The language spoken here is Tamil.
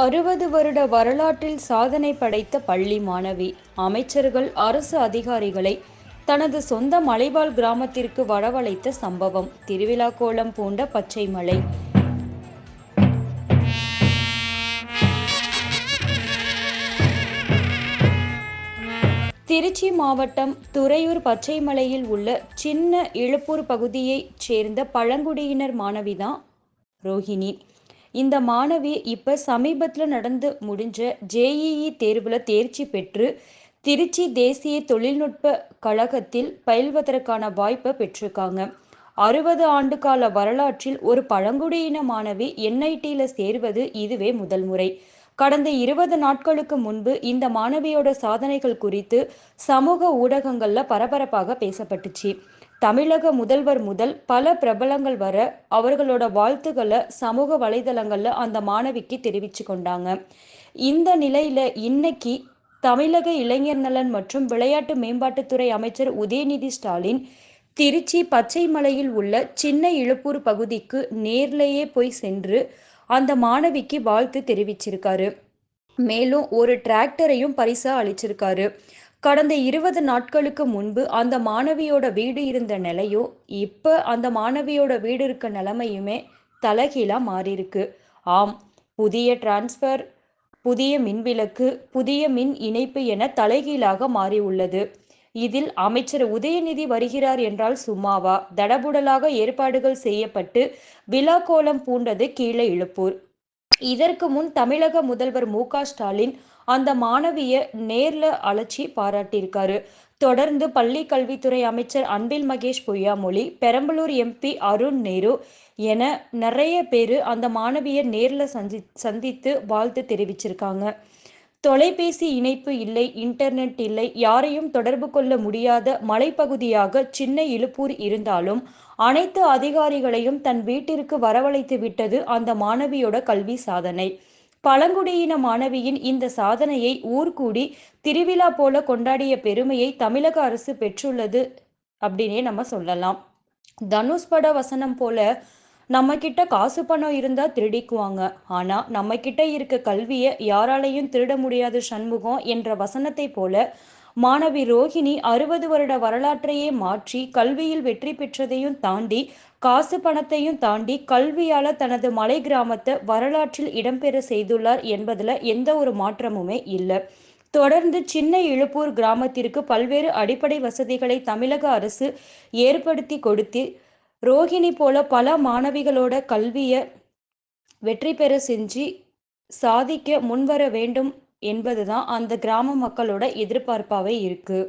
அறுபது வருட வரலாற்றில் சாதனை படைத்த பள்ளி மாணவி. அமைச்சர்கள் அரசு அதிகாரிகளை தனது சொந்த மலைவாழ் கிராமத்திற்கு வரவழைத்த சம்பவம். திருவிழா கோலம் பூண்ட பச்சைமலை திருச்சி மாவட்டம் துறையூர் பச்சைமலையில் உள்ள சின்ன இழுப்பூர் பகுதியைச் சேர்ந்த பழங்குடியினர் மாணவிதான் ரோஹிணி. இந்த மாணவி இப்போ சமீபத்தில் நடந்து முடிஞ்ச ஜேஇஇ தேர்வில் தேர்ச்சி பெற்று திருச்சி தேசிய தொழில்நுட்ப கழகத்தில் பயில்வதற்கான வாய்ப்பை பெற்றிருக்காங்க. அறுபது ஆண்டு கால வரலாற்றில் ஒரு பழங்குடியின மாணவி என்ஐடியில் சேர்வது இதுவே முதல் முறை. கடந்த இருபது நாட்களுக்கு முன்பு இந்த மாணவியோட சாதனைகள் குறித்து சமூக ஊடகங்களில் பரபரப்பாக பேசப்பட்டுச்சு. தமிழக முதல்வர் முதல் பல பிரபலங்கள் வர அவர்களோட வாழ்த்துக்களை சமூக வலைதளங்களில் அந்த மாணவிக்கு தெரிவிச்சு கொண்டாங்க. இந்த நிலையில இன்னைக்கு தமிழக இளைஞர் நலன் மற்றும் விளையாட்டு மேம்பாட்டுத்துறை அமைச்சர் உதயநிதி ஸ்டாலின் திருச்சி பச்சைமலையில் உள்ள சின்ன இழுப்பூர் பகுதிக்கு நேர்லேயே போய் சென்று அந்த மாணவிக்கு வாழ்த்து தெரிவிச்சிருக்காரு. மேலும் ஒரு டிராக்டரையும் பரிசா அளிச்சிருக்காரு. கடந்த இருபது நாட்களுக்கு முன்பு அந்த மாணவியோட வீடு இருந்த நிலையும் இப்போ அந்த மாணவியோட வீடு இருக்க நிலைமையுமே தலைகீழாக மாறியிருக்கு. ஆம் புதிய டிரான்ஸ்ஃபர் புதிய மின்விளக்கு புதிய மின் இணைப்பு என தலைகீழாக மாறியுள்ளது. இதில் அமைச்சர் உதயநிதி வருகிறார் என்றால் சும்மாவா? தடபுடலாக ஏற்பாடுகள் செய்யப்பட்டு விழா கோலம் பூண்டது கீழே இழுப்பூர். இதற்கு முன் தமிழக முதல்வர் மு ஸ்டாலின் அந்த மாணவியை நேர்ல அழைச்சி பாராட்டியிருக்காரு. தொடர்ந்து பள்ளி கல்வித்துறை அமைச்சர் அன்பில் மகேஷ் பொய்யாமொழி பெரம்பலூர் எம்பி அருண் நேரு என நிறைய பேர் அந்த மாணவியை நேரில் சந்தி சந்தித்து வாழ்த்து தெரிவிச்சிருக்காங்க. தொலைபேசி இணைப்பு இல்லை இன்டர்நெட் இல்லை யாரையும் தொடர்பு கொள்ள முடியாத மலைப்பகுதியாக சின்ன இழுப்பூர் இருந்தாலும் அனைத்து அதிகாரிகளையும் தன் வீட்டிற்கு வரவழைத்து விட்டது அந்த மாணவியோட கல்வி சாதனை. பழங்குடியின மாணவியின் இந்த சாதனையை ஊர்கூடி திருவிழா போல கொண்டாடிய பெருமையை தமிழக அரசு பெற்றுள்ளது அப்படின்னே நம்ம சொல்லலாம். தனுஷ் பட வசனம் போல நம்ம கிட்ட காசு பணம் இருந்தா திருடிக்குவாங்க. ஆனா நம்ம கிட்ட இருக்க கல்வியை யாராலையும் திருட முடியாது சண்முகம் என்ற வசனத்தை போல மாணவி ரோஹிணி அறுபது வருட வரலாற்றையே மாற்றி கல்வியில் வெற்றி பெற்றதையும் தாண்டி காசு பணத்தையும் தாண்டி கல்வியால தனது மலை கிராமத்தை வரலாற்றில் இடம்பெற செய்துள்ளார் என்பதுல எந்த ஒரு மாற்றமுமே இல்லை. தொடர்ந்து சின்ன இழுப்பூர் கிராமத்திற்கு பல்வேறு அடிப்படை வசதிகளை தமிழக அரசு ஏற்படுத்தி கொடுத்து ரோஹிணி போல பல மாணவிகளோட கல்வியை வெற்றி பெற செஞ்சு சாதிக்க முன்வர வேண்டும் என்பதுதான் அந்த கிராம மக்களோட எதிர்பார்ப்பாகவே இருக்குது